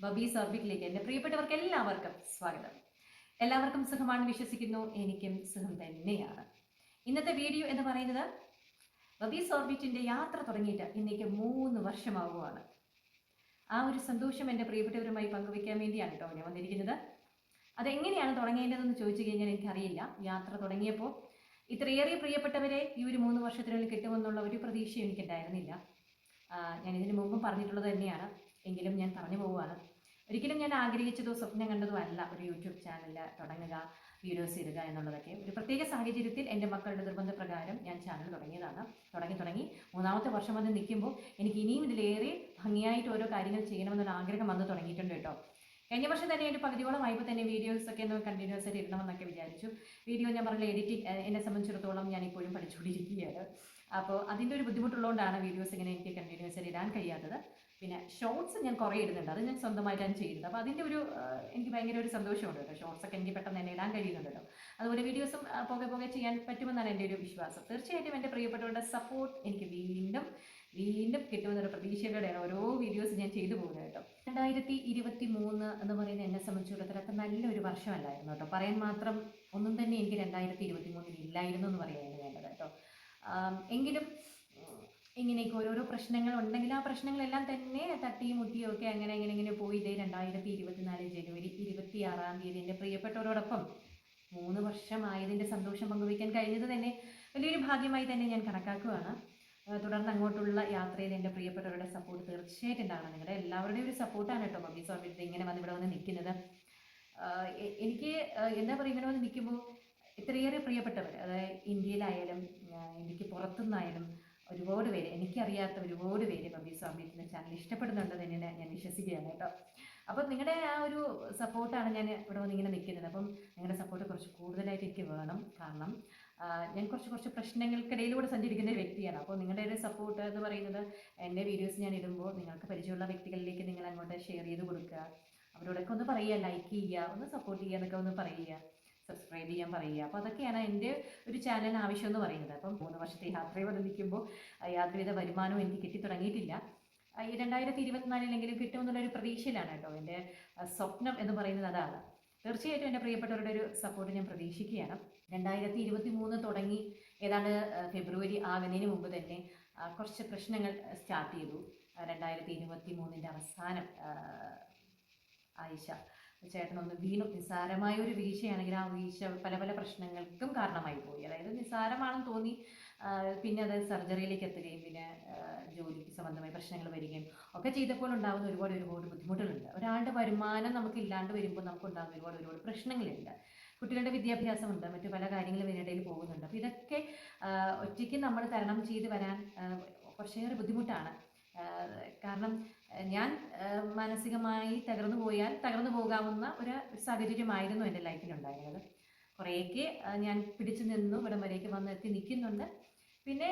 ബബീസ് സർബിക്കിലേക്ക് എന്റെ പ്രിയപ്പെട്ടവർക്ക് എല്ലാവർക്കും സ്വാഗതം. എല്ലാവർക്കും സുഖമാണെന്ന് വിശ്വസിക്കുന്നു. എനിക്കും സുഖം തന്നെയാണ്. ഇന്നത്തെ വീഡിയോ എന്ന് പറയുന്നത് ബബി സോർബിറ്റിന്റെ യാത്ര തുടങ്ങിയിട്ട് ഇന്നേക്ക് മൂന്ന് വർഷമാവുകയാണ്. ആ ഒരു സന്തോഷം എന്റെ പ്രിയപ്പെട്ടവരുമായി പങ്കുവയ്ക്കാൻ വേണ്ടിയാണ് കേട്ടോ ഞാൻ വന്നിരിക്കുന്നത്. അതെങ്ങനെയാണ് തുടങ്ങേണ്ടതെന്ന് ചോദിച്ചു കഴിഞ്ഞാൽ എനിക്കറിയില്ല. യാത്ര തുടങ്ങിയപ്പോൾ ഇത്രയേറെ പ്രിയപ്പെട്ടവരെ ഈ ഒരു മൂന്ന് വർഷത്തിനുള്ളിൽ കിട്ടുമെന്നുള്ള ഒരു പ്രതീക്ഷ എനിക്കുണ്ടായിരുന്നില്ല. ഞാൻ ഇതിനു മുമ്പും പറഞ്ഞിട്ടുള്ളത് തന്നെയാണ്. എങ്കിലും ഞാൻ പറഞ്ഞു പോവുകയാണ്. ഒരിക്കലും ഞാൻ ആഗ്രഹിച്ചതോ സ്വപ്നം കണ്ടതോ അല്ല ഒരു യൂട്യൂബ് ചാനൽ തുടങ്ങുക വീഡിയോസ് ഇടുക എന്നുള്ളതൊക്കെ. ഒരു പ്രത്യേക സാഹചര്യത്തിൽ എന്റെ മക്കളുടെ നിർബന്ധപ്രകാരം ഞാൻ ചാനൽ തുടങ്ങിയതാണ്. തുടങ്ങി തുടങ്ങി. മൂന്നാമത്തെ വർഷം വന്ന് നിൽക്കുമ്പോൾ എനിക്ക് ഇനിയും ഇതിലേറെ ഭംഗിയായിട്ട് ഓരോ കാര്യങ്ങൾ ചെയ്യണമെന്നൊരു ആഗ്രഹം വന്ന് തുടങ്ങിയിട്ടുണ്ട് കേട്ടോ. കഴിഞ്ഞ വർഷം തന്നെ ഒരു പകുതിയോളം ആയപ്പോൾ തന്നെ വീഡിയോസ് ഒക്കെ ഒന്ന് കണ്ടിന്യൂസ് ആയിട്ട് ഇടണമെന്നൊക്കെ വിചാരിച്ചു. വീഡിയോ ഞാൻ പറഞ്ഞ എഡിറ്റിംഗ് എന്നെ സംബന്ധിച്ചിടത്തോളം ഞാൻ ഇപ്പോഴും പഠിച്ചുകൊണ്ടിരിക്കുകയാണ്. അപ്പോൾ അതിന്റെ ഒരു ബുദ്ധിമുട്ടുള്ളതുകൊണ്ടാണ് വീഡിയോസ് ഇങ്ങനെ എനിക്ക് കണ്ടിന്യൂസ് ആയിട്ട് ഇടാൻ കഴിയാത്തത്. പിന്നെ ഷോർട്സ് ഞാൻ കുറേ ഇടുന്നുണ്ട്. അത് ഞാൻ സ്വന്തമായിട്ട് സ്വന്തമായിട്ടാണ് ചെയ്യുന്നത് അപ്പോൾ അതിന്റെ ഒരു എനിക്ക് ഭയങ്കര ഒരു സന്തോഷമുണ്ട് കേട്ടോ. ഷോർട്സ് ഒക്കെ എനിക്ക് പെട്ടെന്ന് തന്നെ ഇടാൻ കഴിയുന്നുണ്ടല്ലോ അതുപോലെ വീഡിയോസും പോകെ പോകെ ചെയ്യാൻ പറ്റുമെന്നാണ് എന്റെ ഒരു വിശ്വാസം. തീർച്ചയായിട്ടും എന്റെ പ്രിയപ്പെട്ടവരുടെ സപ്പോർട്ട് എനിക്ക് വീണ്ടും വീണ്ടും കിട്ടുമെന്നൊരു പ്രതീക്ഷയോടെയാണ് ഓരോ വീഡിയോസ് ഞാൻ ചെയ്തു പോകുന്നത് കേട്ടോ. രണ്ടായിരത്തി ഇരുപത്തി മൂന്ന് എന്ന് പറയുന്ന എന്നെ സംബന്ധിച്ചിടത്തോളം അത്ര നല്ലൊരു വർഷമല്ലായിരുന്നു കേട്ടോ. പറയാൻ മാത്രം ഒന്നും തന്നെ എനിക്ക് രണ്ടായിരത്തി ഇരുപത്തി മൂന്നിൽ ഇല്ലായിരുന്നു എന്ന് പറയുകയാണ് വേണ്ടത് കേട്ടോ. എങ്കിലും ഇങ്ങനെയൊക്കെ ഓരോരോ പ്രശ്നങ്ങൾ ഉണ്ടെങ്കിൽ ആ പ്രശ്നങ്ങളെല്ലാം തന്നെ തട്ടിയും മുട്ടിയും ഒക്കെ അങ്ങനെ അങ്ങനെ ഇങ്ങനെ പോയി. ഇതേ രണ്ടായിരത്തി ഇരുപത്തിനാല് ജനുവരി ഇരുപത്തി ആറാം തീയതി എന്റെ പ്രിയപ്പെട്ടവരോടൊപ്പം മൂന്ന് വർഷമായതിന്റെ സന്തോഷം പങ്കുവയ്ക്കാൻ കഴിഞ്ഞത് തന്നെ വലിയൊരു ഭാഗ്യമായി തന്നെ ഞാൻ കണക്കാക്കുകയാണ് തുടർന്ന് അങ്ങോട്ടുള്ള യാത്രയിൽ എന്റെ പ്രിയപ്പെട്ടവരുടെ സപ്പോർട്ട് തീർച്ചയായിട്ടും ഉണ്ടാകണം നിങ്ങളുടെ എല്ലാവരുടെയും ഒരു സപ്പോർട്ടാണ് കേട്ടോ മമ്മി സ്വാമി ഇങ്ങനെ വന്ന് ഇവിടെ വന്ന് നിൽക്കുന്നത്. എനിക്ക് എന്താ പറയുക ഇങ്ങനെ വന്ന് നിൽക്കുമ്പോൾ ഇത്രയേറെ പ്രിയപ്പെട്ടവർ അതായത് ഇന്ത്യയിലായാലും ഇന്ത്യയ്ക്ക് പുറത്തുനിന്നായാലും ഒരുപാട് എനിക്കറിയാത്ത ഒരുപാട് പേര് ബബി സ്വാമിയുടെ ചാനൽ ഇഷ്ടപ്പെടുന്നുണ്ട് തന്നെ ഞാൻ വിശ്വസിക്കുകയാണ് കേട്ടോ. അപ്പം നിങ്ങളുടെ ആ ഒരു സപ്പോർട്ടാണ് ഞാൻ ഇവിടെ വന്ന് ഇങ്ങനെ നിൽക്കുന്നത്. അപ്പം നിങ്ങളുടെ സപ്പോർട്ട് കുറച്ച് കൂടുതലായിട്ട് എനിക്ക് വേണം. കാരണം ഞാൻ കുറച്ച് കുറച്ച് പ്രശ്നങ്ങൾക്കിടയിലൂടെ സഞ്ചരിക്കുന്ന ഒരു വ്യക്തിയാണ്. അപ്പോൾ നിങ്ങളുടെ ഒരു സപ്പോർട്ട് എന്ന് പറയുന്നത് എന്റെ വീഡിയോസ് ഞാൻ ഇടുമ്പോൾ നിങ്ങൾക്ക് പരിചയമുള്ള വ്യക്തികളിലേക്ക് നിങ്ങൾ അങ്ങോട്ട് ഷെയർ ചെയ്ത് കൊടുക്കുക. അവരോടൊക്കെ ഒന്ന് പറയുക ലൈക്ക് ചെയ്യുക ഒന്ന് സപ്പോർട്ട് ചെയ്യുക എന്നൊക്കെ ഒന്ന് പറയുക. സബ്സ്ക്രൈബ് ചെയ്യാൻ പറയുക. അപ്പോൾ അതൊക്കെയാണ് എന്റെ ഒരു ചാനൽ ആവശ്യം എന്ന് പറയുന്നത്. അപ്പം മൂന്ന് വർഷത്തെ യാത്രയിൽ നിൽക്കുമ്പോൾ ആ, യാതൊരുവിധ വരുമാനവും എനിക്ക് കിട്ടി തുടങ്ങിയിട്ടില്ല. ഈ രണ്ടായിരത്തി ഇരുപത്തിനാലിലെങ്കിലും കിട്ടുമെന്നുള്ളൊരു പ്രതീക്ഷയിലാണ് കേട്ടോ. എന്റെ സ്വപ്നം എന്ന് പറയുന്നത് അതാണ്. തീർച്ചയായിട്ടും എന്റെ പ്രിയപ്പെട്ടവരുടെ ഒരു സപ്പോർട്ട് ഞാൻ പ്രതീക്ഷിക്കുകയാണ്. രണ്ടായിരത്തി ഇരുപത്തി മൂന്ന് തുടങ്ങി ഏതാണ്ട് ഫെബ്രുവരി ആകുന്നതിന് മുമ്പ് തന്നെ കുറച്ച് പ്രശ്നങ്ങൾ സ്റ്റാർട്ട് ചെയ്തു. രണ്ടായിരത്തി ഇരുപത്തി മൂന്നിന്റെ അവസാനം ആയിഷ ചേട്ടനൊന്ന് വീണു. നിസ്സാരമായ ഒരു വീഴ്ചയാണെങ്കിൽ ആ വീഴ്ച പല പല പ്രശ്നങ്ങൾക്കും കാരണമായി പോയി. അതായത് നിസ്സാരമാണെന്ന് തോന്നി പിന്നെ അത് സർജറിയിലേക്ക് എത്തുകയും പിന്നെ ജോലിക്ക് സംബന്ധമായ പ്രശ്നങ്ങൾ വരികയും ഒക്കെ ചെയ്തപ്പോൾ ഉണ്ടാകുന്ന ഒരുപാട് ഒരുപാട് ബുദ്ധിമുട്ടുകളുണ്ട്. ഒരാളുടെ വരുമാനം നമുക്ക് ഇല്ലാണ്ട് വരുമ്പോൾ നമുക്ക് ഉണ്ടാകുന്ന ഒരുപാട് ഒരുപാട് പ്രശ്നങ്ങളുണ്ട്. കുട്ടികളുടെ വിദ്യാഭ്യാസമുണ്ട്. മറ്റു പല കാര്യങ്ങളും ഇതിനിടയിൽ പോകുന്നുണ്ട്. അപ്പോൾ ഇതൊക്കെ ഒറ്റയ്ക്ക് നമ്മൾ തരണം ചെയ്ത് വരാൻ കുറച്ചേറെ ബുദ്ധിമുട്ടാണ്. കാരണം ഞാൻ മാനസികമായി തകർന്നു പോയാൽ തകർന്നു പോകാവുന്ന ഒരു സാഹചര്യമായിരുന്നു എന്റെ ലൈഫിലുണ്ടായിരുന്നത് കുറേയൊക്കെ ഞാൻ പിടിച്ചു നിന്നു ഇവിടം വരേക്ക് വന്ന് എത്തി നിൽക്കുന്നുണ്ട്. പിന്നെ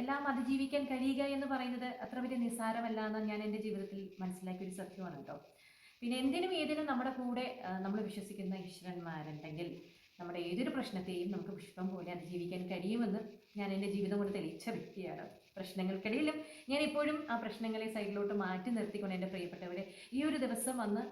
എല്ലാം അതിജീവിക്കാൻ കഴിയുക എന്ന് പറയുന്നത് അത്ര വലിയ നിസ്സാരമല്ല എന്ന് ഞാൻ എന്റെ ജീവിതത്തിൽ മനസ്സിലാക്കിയ ഒരു സത്യമാണ് കേട്ടോ. പിന്നെ എന്തിനും ഏതിനും നമ്മുടെ കൂടെ നമ്മൾ വിശ്വസിക്കുന്ന ഈശ്വരന്മാരുണ്ടെങ്കിൽ നമ്മുടെ ഏതൊരു പ്രശ്നത്തെയും നമുക്ക് പുഷ്പം പോലെ അതിജീവിക്കാൻ കഴിയുമെന്ന് ഞാൻ എന്റെ ജീവിതം കൊണ്ട് തെളിയിച്ച വ്യക്തിയാണ്. പ്രശ്നങ്ങൾക്കിടയിലും ഞാൻ ഇപ്പോഴും ആ പ്രശ്നങ്ങളെ സൈഡിലോട്ട് മാറ്റി നിർത്തിക്കൊണ്ട് എന്റെ പ്രിയപ്പെട്ടവരെ ഈ ഒരു ദിവസം വന്ന്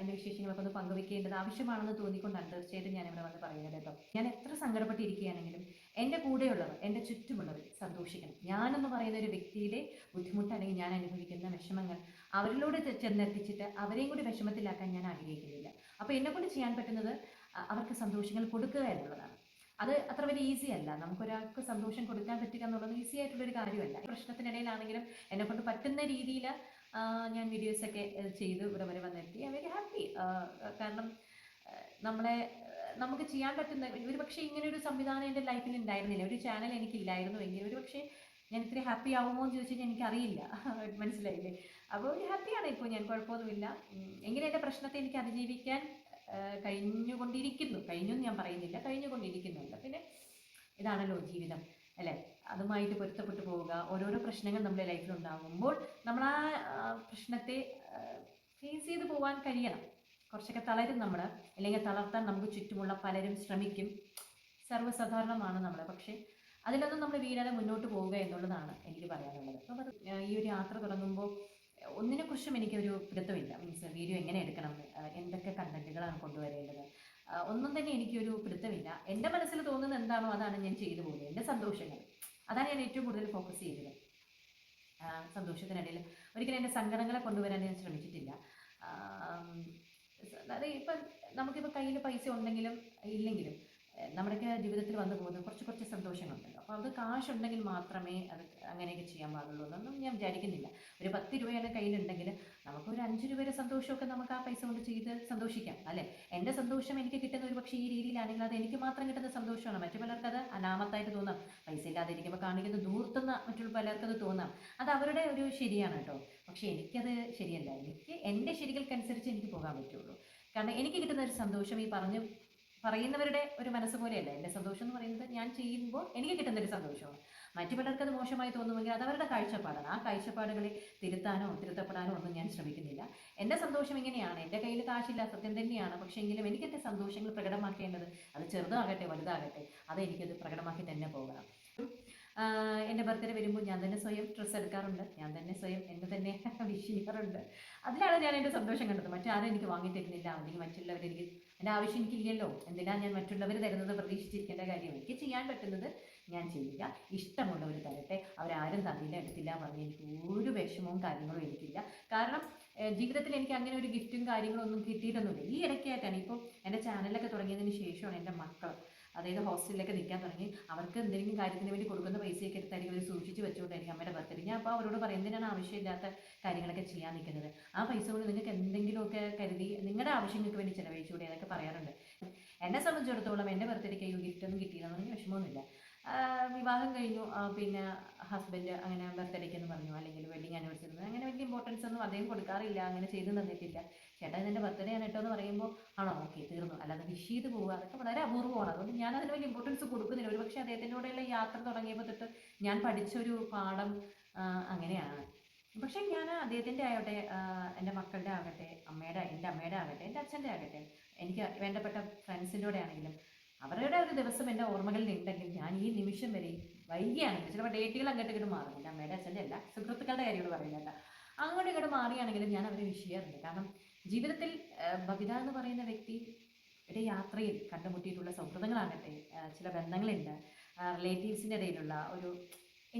എന്റെ വിശേഷങ്ങളൊക്കെ ഒന്ന് പങ്കുവെക്കേണ്ടത് ആവശ്യമാണെന്ന് തോന്നിക്കൊണ്ടാണ് തീർച്ചയായിട്ടും ഞാൻ ഇവിടെ വന്ന് പറയുന്നത് കേട്ടോ. ഞാൻ എത്ര സങ്കടപ്പെട്ടിരിക്കുകയാണെങ്കിലും എന്റെ കൂടെയുള്ളവർ എന്റെ ചുറ്റുമുള്ളവർ സന്തോഷിക്കണം. ഞാനെന്ന് പറയുന്ന ഒരു വ്യക്തിയുടെ ബുദ്ധിമുട്ട് അല്ലെങ്കിൽ ഞാൻ അനുഭവിക്കുന്ന വിഷമങ്ങൾ അവരിലൂടെ ചെന്നെത്തിച്ചിട്ട് അവരെയും കൂടി വിഷമത്തിലാക്കാൻ ഞാൻ ആഗ്രഹിക്കുന്നില്ല. അപ്പോൾ എന്നെക്കൊണ്ട് ചെയ്യാൻ പറ്റുന്നത് അവർക്ക് സന്തോഷങ്ങൾ കൊടുക്കുക എന്നുള്ളതാണ്. അത് അത്ര വലിയ ഈസി അല്ല. നമുക്കൊരാൾക്ക് സന്തോഷം കൊടുക്കാൻ പറ്റുക എന്നുള്ളത് ഈസി ആയിട്ടുള്ളൊരു കാര്യമല്ല. പ്രശ്നത്തിനിടയിലാണെങ്കിലും എന്നെ കൊണ്ട് പറ്റുന്ന രീതിയിൽ ഞാൻ വീഡിയോസൊക്കെ ചെയ്ത് ഇവിടെ വരെ വന്നെത്തി. ഐ വെരി ഹാപ്പി കാരണം നമ്മളെ നമുക്ക് ചെയ്യാൻ പറ്റുന്ന ഒരു പക്ഷേ ഇങ്ങനെ ഒരു സംവിധാനം എന്റെ ലൈഫിൽ ഉണ്ടായിരുന്നില്ല. ഒരു ചാനൽ എനിക്കില്ലായിരുന്നു എങ്കിൽ ഒരു പക്ഷേ ഞാൻ ഇത്ര ഹാപ്പി ആവുമോ എന്ന് ചോദിച്ചാൽ എനിക്കറിയില്ല. മനസ്സിലായില്ലേ? അപ്പോൾ ഹാപ്പിയാണ് ഇപ്പോൾ ഞാൻ കുഴപ്പമൊന്നുമില്ല. എങ്ങനെ എന്റെ പ്രശ്നത്തെ എനിക്ക് അതിജീവിക്കാൻ കഴിഞ്ഞുകൊണ്ടിരിക്കുന്നു. കഴിഞ്ഞു ഞാൻ പറയുന്നില്ല. കഴിഞ്ഞുകൊണ്ടിരിക്കുന്നുണ്ട്. പിന്നെ ഇതാണല്ലോ ജീവിതം അല്ലേ? അതുമായിട്ട് പൊരുത്തപ്പെട്ടു പോവുക. ഓരോരോ പ്രശ്നങ്ങൾ നമ്മുടെ ലൈഫിൽ ഉണ്ടാകുമ്പോൾ നമ്മൾ ആ, പ്രശ്നത്തെ ഫേസ് ചെയ്ത് പോകാൻ കഴിയണം. കുറച്ചൊക്കെ തളരും നമ്മൾ അല്ലെങ്കിൽ തളർത്താൻ നമുക്ക് ചുറ്റുമുള്ള പലരും ശ്രമിക്കും. സർവസാധാരണമാണ് നമ്മൾ പക്ഷേ അതിലൊന്നും നമ്മൾ വീഴാതെ മുന്നോട്ട് പോവുക എന്നുള്ളതാണ് എനിക്ക് പറയാനുള്ളത്. അപ്പോൾ ഈ ഒരു യാത്ര തുടങ്ങുമ്പോൾ ഒന്നിനെക്കുറിച്ചും എനിക്കൊരു പിടുത്തമില്ല. മീൻസ് വീഡിയോ എങ്ങനെ എടുക്കണം? എന്തൊക്കെ കണ്ടന്റുകളാണ് കൊണ്ടുവരേണ്ടത്? ഒന്നും തന്നെ എനിക്കൊരു പിടുത്തമില്ല. എന്റെ മനസ്സിൽ തോന്നുന്നത് എന്താണോ അതാണ് ഞാൻ ചെയ്തു പോകുന്നത്. എന്റെ സന്തോഷങ്ങൾ. അതാണ് ഞാൻ ഏറ്റവും കൂടുതൽ ഫോക്കസ് ചെയ്തത്. സന്തോഷത്തിനിടയിൽ ഒരിക്കലും എന്റെ സങ്കടങ്ങളെ കൊണ്ടുവരാൻ ഞാൻ ശ്രമിച്ചിട്ടില്ല. അതായത് ഇപ്പം നമുക്കിപ്പോൾ കയ്യിൽ പൈസ ഉണ്ടെങ്കിലും ഇല്ലെങ്കിലും നമ്മുടെയൊക്കെ ജീവിതത്തിൽ വന്നു പോകുന്ന കുറച്ച് കുറച്ച് സന്തോഷങ്ങളുണ്ടല്ലോ. അപ്പോൾ അത് കാശുണ്ടെങ്കിൽ മാത്രമേ അത് അങ്ങനെയൊക്കെ ചെയ്യാൻ പാടുള്ളൂ എന്നൊന്നും ഞാൻ വിചാരിക്കുന്നില്ല. ഒരു പത്ത് രൂപയാണ് കയ്യിലുണ്ടെങ്കിൽ നമുക്കൊരു അഞ്ച് രൂപയുടെ സന്തോഷമൊക്കെ നമുക്ക് ആ പൈസ കൊണ്ട് ചെയ്ത് സന്തോഷിക്കാം അല്ലേ? എന്റെ സന്തോഷം എനിക്ക് കിട്ടുന്ന ഒരു പക്ഷേ ഈ രീതിയിലാണെങ്കിൽ അത് എനിക്ക് മാത്രം കിട്ടുന്ന സന്തോഷമാണ്. മറ്റു പലർക്ക് അത് അനാമത്തായിട്ട് തോന്നാം. പൈസ ഇല്ലാതെ ഇരിക്കുമ്പോൾ കാണിക്കുന്ന ദൂർത്തുന്ന മറ്റുള്ള പലർക്ക് അത് തോന്നാം. അത് അവരുടെ ഒരു ശരിയാണ് കേട്ടോ. പക്ഷേ എനിക്കത് ശരിയല്ല. എനിക്ക് എന്റെ ശരികൾക്കനുസരിച്ച് എനിക്ക് പോകാൻ പറ്റുള്ളൂ. കാരണം എനിക്ക് കിട്ടുന്ന ഒരു സന്തോഷം ഈ പറഞ്ഞു പറയുന്നവരുടെ ഒരു മനസ്സ് പോലെയല്ല. എന്റെ സന്തോഷം എന്ന് പറയുന്നത് ഞാൻ ചെയ്യുമ്പോൾ എനിക്ക് കിട്ടുന്ന ഒരു സന്തോഷമാണ്. മറ്റു പലർക്ക് അത് മോശമായി തോന്നുമെങ്കിൽ അത് അവരുടെ കാഴ്ചപ്പാടാണ്. ആ കാഴ്ചപ്പാടുകളെ തിരുത്താനോ തിരുത്തപ്പെടാനോ ഒന്നും ഞാൻ ശ്രമിക്കുന്നില്ല. എന്റെ സന്തോഷം ഇങ്ങനെയാണ്. എന്റെ കയ്യിൽ കാശില്ല സത്യം തന്നെയാണ്. പക്ഷേ എങ്കിലും എനിക്ക് എന്റെ സന്തോഷങ്ങൾ പ്രകടമാക്കേണ്ടത് അത് ചെറുതാകട്ടെ വലുതാകട്ടെ അത് എനിക്കത് പ്രകടമാക്കി തന്നെ പോകണം. എന്റെ ബർത്ത്ഡേ വരുമ്പോൾ ഞാൻ തന്നെ സ്വയം ഡ്രസ്സ് എടുക്കാറുണ്ട്. ഞാൻ തന്നെ സ്വയം എന്നെ തന്നെ വിഷ് ചെയ്യാറുണ്ട് അതിലാണ് ഞാൻ എന്റെ സന്തോഷം കണ്ടത്. മറ്റാരും എനിക്ക് വാങ്ങി തരുന്നില്ല അല്ലെങ്കിൽ മറ്റുള്ളവർ എനിക്ക് എന്റെ ആവശ്യം എനിക്കില്ലല്ലോ. എന്തിനാ ഞാൻ മറ്റുള്ളവർ തരുന്നത് പ്രതീക്ഷിച്ചിരിക്കേണ്ട കാര്യം? എനിക്ക് ചെയ്യാൻ പറ്റുന്നത് ഞാൻ ചെയ്യുക. ഇഷ്ടമുള്ളവർ തരട്ടെ. അവരാരും തന്നില്ല എടുത്തില്ല പറഞ്ഞ് എനിക്ക് ഒരു വിഷമവും കാര്യങ്ങളും എനിക്കില്ല. കാരണം ജീവിതത്തിൽ എനിക്ക് അങ്ങനെ ഒരു ഗിഫ്റ്റും കാര്യങ്ങളൊന്നും കിട്ടിയിട്ടൊന്നുമില്ല. ഈ ഇടയ്ക്കായിട്ടാണ്. ഇപ്പോൾ എന്റെ ചാനലൊക്കെ തുടങ്ങിയതിന് ശേഷമാണ് എന്റെ മക്കൾ അതായത് ഹോസ്റ്റലിലൊക്കെ നിൽക്കാൻ തുടങ്ങി. അവർക്ക് എന്തെങ്കിലും കാര്യത്തിന് വേണ്ടി കൊടുക്കുന്ന പൈസയൊക്കെ എടുത്തായിരിക്കും അവർ സൂക്ഷിച്ച് വെച്ചുകൊണ്ടായിരിക്കും അമ്മയുടെ ബർത്ത്ഡേ ഞാൻ അപ്പോൾ അവരോട് പറയും എന്തിനാണ് ആവശ്യമില്ലാത്ത കാര്യങ്ങളൊക്കെ ചെയ്യാൻ നിൽക്കുന്നത്? ആ പൈസ കൊണ്ട് നിങ്ങൾക്ക് എന്തെങ്കിലുമൊക്കെ കരുതി നിങ്ങളുടെ ആവശ്യങ്ങൾക്ക് വേണ്ടി ചിലവഴിച്ചുകൂടെ എന്നൊക്കെ പറയാറുണ്ട്. എന്നെ സംബന്ധിച്ചിടത്തോളം എന്റെ ബർത്ത്ഡേക്ക് അയ്യോ ഗിഫ്റ്റ് ഒന്നും കിട്ടിയില്ലെന്ന് പറഞ്ഞാൽ വിഷമമൊന്നുമില്ല. വിവാഹം കഴിഞ്ഞു. പിന്നെ ഹസ്ബൻഡ് അങ്ങനെ ബർത്ത്ഡേക്ക് എന്ന് പറഞ്ഞു. അല്ലെങ്കിൽ വെഡിങ് ആനിവേഴ്സറി അങ്ങനെ വലിയ ഇമ്പോർട്ടൻസ് ഒന്നും അദ്ദേഹം കൊടുക്കാറില്ല. അങ്ങനെ ചെയ്തു തന്നിട്ടില്ല. ചേട്ടാ ഇതെന്റെ ബർത്ത്ഡേ ആണ് കേട്ടോ എന്ന് പറയുമ്പോൾ ആണോ? ഓക്കെ തീർന്നു. അല്ലാതെ വിഷ് ചെയ്ത് പോവുക. അതൊക്കെ വളരെ അപൂർവമാണ് അതുകൊണ്ട് ഞാൻ അതിന് വലിയ ഇമ്പോർട്ടൻസ് കൊടുക്കുന്നില്ല. ഒരു പക്ഷേ കൂടെയുള്ള യാത്ര തുടങ്ങിയപ്പോൾ തൊട്ട് ഞാൻ പഠിച്ചൊരു പാഠം അങ്ങനെയാണ്. പക്ഷേ ഞാൻ അദ്ദേഹത്തിന്റെ ആയോട്ടെ എന്റെ മക്കളുടെ ആകട്ടെ അമ്മയുടെ എന്റെ അമ്മയുടെ ആകട്ടെ എന്റെ അച്ഛന്റെ ആകട്ടെ എനിക്ക് വേണ്ടപ്പെട്ട ഫ്രണ്ട്സിന്റെ കൂടെ ആണെങ്കിലും അവരുടെ ഒരു ദിവസം എന്റെ ഓർമ്മകളിൽ ഉണ്ടെങ്കിൽ ഞാൻ ഈ നിമിഷം വരെ വൈകിയാണ്. ചിലപ്പോൾ ഡേറ്റുകൾ അങ്ങോട്ട് ഇങ്ങോട്ട് മാറുന്നില്ല അമ്മയുടെ അച്ഛന്റെ അല്ല സുഹൃത്തുക്കളുടെ കാര്യങ്ങൾ പറയുന്നില്ല അങ്ങോട്ട് ഇങ്ങോട്ട് മാറിയാണെങ്കിലും ഞാൻ അവരെ വിഷ് ചെയ്യാറുണ്ട്. കാരണം ജീവിതത്തിൽ ബബിത എന്ന് പറയുന്ന വ്യക്തി വ്യക്തിയുടെ യാത്രയിൽ കണ്ടുമുട്ടിയിട്ടുള്ള സൗഹൃദങ്ങളാകട്ടെ ചില ബന്ധങ്ങളുണ്ട് റിലേറ്റീവ്സിന്റെ ഇടയിലുള്ള ഒരു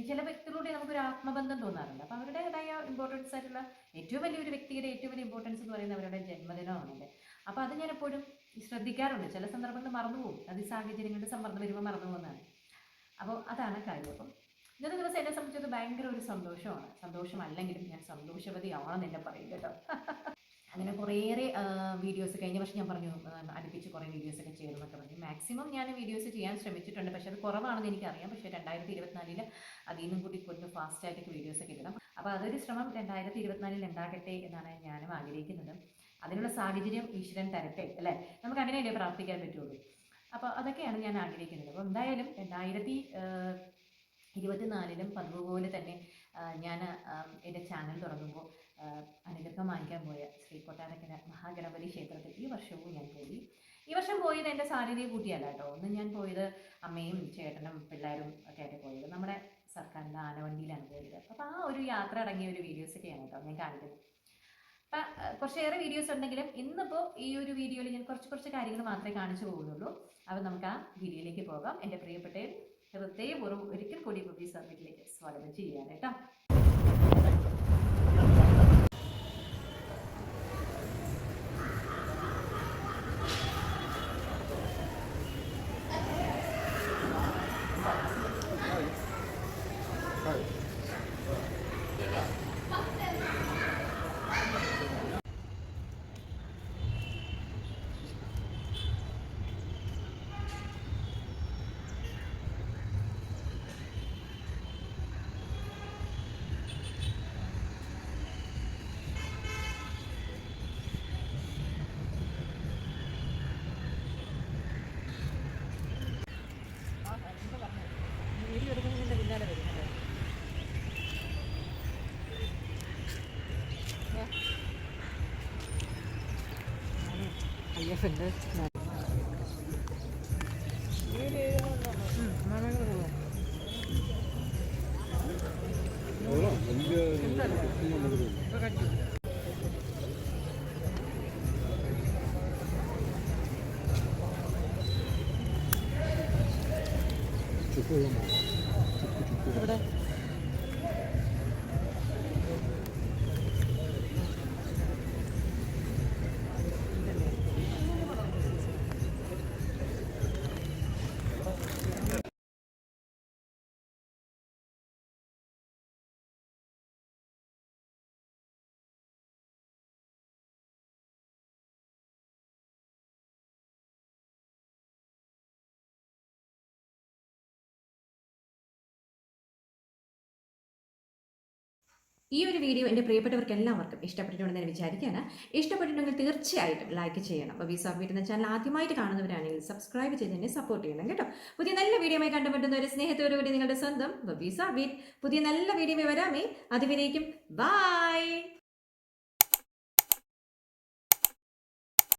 ചില വ്യക്തികളുടെ നമുക്കൊരു ആത്മബന്ധം തോന്നാറുണ്ട്. അപ്പോൾ അവരുടേതായ ഇമ്പോർട്ടൻസ് ആയിട്ടുള്ള ഏറ്റവും വലിയൊരു വ്യക്തിയുടെ ഏറ്റവും വലിയ ഇമ്പോർട്ടൻസ് എന്ന് പറയുന്നത് അവരുടെ ജന്മദിനമാണല്ലേ അപ്പോൾ അത് ഞാൻ എപ്പോഴും ശ്രദ്ധിക്കാറുണ്ട്. ചില സന്ദർഭങ്ങളിൽ മറന്നുപോകും. അത് സാഹചര്യങ്ങളുടെ സമ്മർദ്ദം വരുമ്പോൾ മറന്നു പോകുന്നതാണ് അപ്പോൾ അതാണ് കാര്യം. അപ്പം ഇന്നത്തെ ദിവസം എന്നെ സംബന്ധിച്ചത് ഭയങ്കര ഒരു സന്തോഷമാണ്. സന്തോഷമല്ലെങ്കിലും ഞാൻ സന്തോഷവതിയാണെന്ന് എന്നെ പറയും കേട്ടോ. അങ്ങനെ കുറേയേറെ വീഡിയോസ് കഴിഞ്ഞ പക്ഷേ ഞാൻ പറഞ്ഞു അടുപ്പിച്ച് കുറേ വീഡിയോസ് ഒക്കെ ചെയ്യണമെന്നൊക്കെ പറഞ്ഞു. മാക്സിമം ഞാൻ വീഡിയോസ് ചെയ്യാൻ ശ്രമിച്ചിട്ടുണ്ട്. പക്ഷേ അത് കുറവാണെന്ന് എനിക്കറിയാം. പക്ഷേ രണ്ടായിരത്തി ഇരുപത്തിനാലിൽ അതിൽ നിന്നും കൂടി കുറച്ച് ഫാസ്റ്റായിട്ടൊക്കെ വീഡിയോസൊക്കെ ഇടണം. അപ്പോൾ അതൊരു ശ്രമം രണ്ടായിരത്തി ഇരുപത്തിനാലിൽ ഉണ്ടാകട്ടെ എന്നാണ് ഞാനും ആഗ്രഹിക്കുന്നത്. അതിനുള്ള സാഹചര്യം ഈശ്വരൻ തരട്ടെ അല്ലേ? നമുക്ക് അങ്ങനെയല്ലേ പ്രാർത്ഥിക്കാൻ പറ്റുള്ളൂ. അപ്പോൾ അതൊക്കെയാണ് ഞാൻ ആഗ്രഹിക്കുന്നത്. അപ്പോൾ എന്തായാലും രണ്ടായിരത്തി ഇരുപത്തിനാലിലും പതിവ് പോലെ തന്നെ ഞാൻ എന്റെ ചാനൽ തുടങ്ങുമ്പോൾ അനുഗ്രഹം വാങ്ങിക്കാൻ പോയ ശ്രീ കൊട്ടാരക്കര മഹാഗണപതി ക്ഷേത്രത്തിൽ ഈ വർഷവും ഞാൻ പോയി. ഈ വർഷം പോയത് എന്റെ സാധ്യതയെ കൂട്ടിയല്ല കേട്ടോ. ഒന്ന് ഞാൻ പോയത് അമ്മയും ചേട്ടനും പിള്ളേരും ഒക്കെ ആയിട്ട് പോയത് നമ്മുടെ സർക്കാരിന്റെ ആനവണ്ടിയിലാണ് പോയത്. അപ്പോൾ ആ ഒരു യാത്ര അടങ്ങിയ ഒരു വീഡിയോസൊക്കെയാണ് കേട്ടോ ഞാൻ കാണിക്കുന്നത്. അപ്പം കുറച്ചേറെ വീഡിയോസ് ഉണ്ടെങ്കിലും ഇന്നിപ്പോൾ ഈ ഒരു വീഡിയോയിൽ ഞാൻ കുറച്ച് കുറച്ച് കാര്യങ്ങൾ മാത്രമേ കാണിച്ചു പോകുന്നുള്ളൂ. അപ്പം നമുക്ക് ആ വീഡിയോയിലേക്ക് പോകാം. എന്റെ പ്രിയപ്പെട്ട ഹൃദയപൂർവം ഒരിക്കൽ കൂടി ബുബി സർക്കിട്ടിലേക്ക് സ്വാഗതം ചെയ്യുകയാണ് കേട്ടോ. 근데 나. ഈ ഒരു വീഡിയോ എന്റെ പ്രിയപ്പെട്ടവർക്ക് എല്ലാവർക്കും ഇഷ്ടപ്പെട്ടിട്ടുണ്ടെന്ന് ഞാൻ വിചാരിക്കുകയാണ്. ഇഷ്ടപ്പെട്ടിട്ടുണ്ടെങ്കിൽ തീർച്ചയായിട്ടും ലൈക്ക് ചെയ്യണം. അപ്പോൾ സബ്മിറ്റ് എന്ന ചാനൽ ആദ്യമായിട്ട് കാണുന്നവരാണെങ്കിൽ സബ്സ്ക്രൈബ് ചെയ്ത് എന്നെ സപ്പോർട്ട് ചെയ്യണം കേട്ടോ. പുതിയ നല്ല വീഡിയോയുമായി കണ്ടുപറ്റുന്ന ഒരു സ്നേഹത്തോടുകൂടി നിങ്ങളുടെ സ്വന്തം ബബീസ വീറ്റ് പുതിയ നല്ല വീഡിയോ വരാമേ. അതുവരേക്കും ബൈ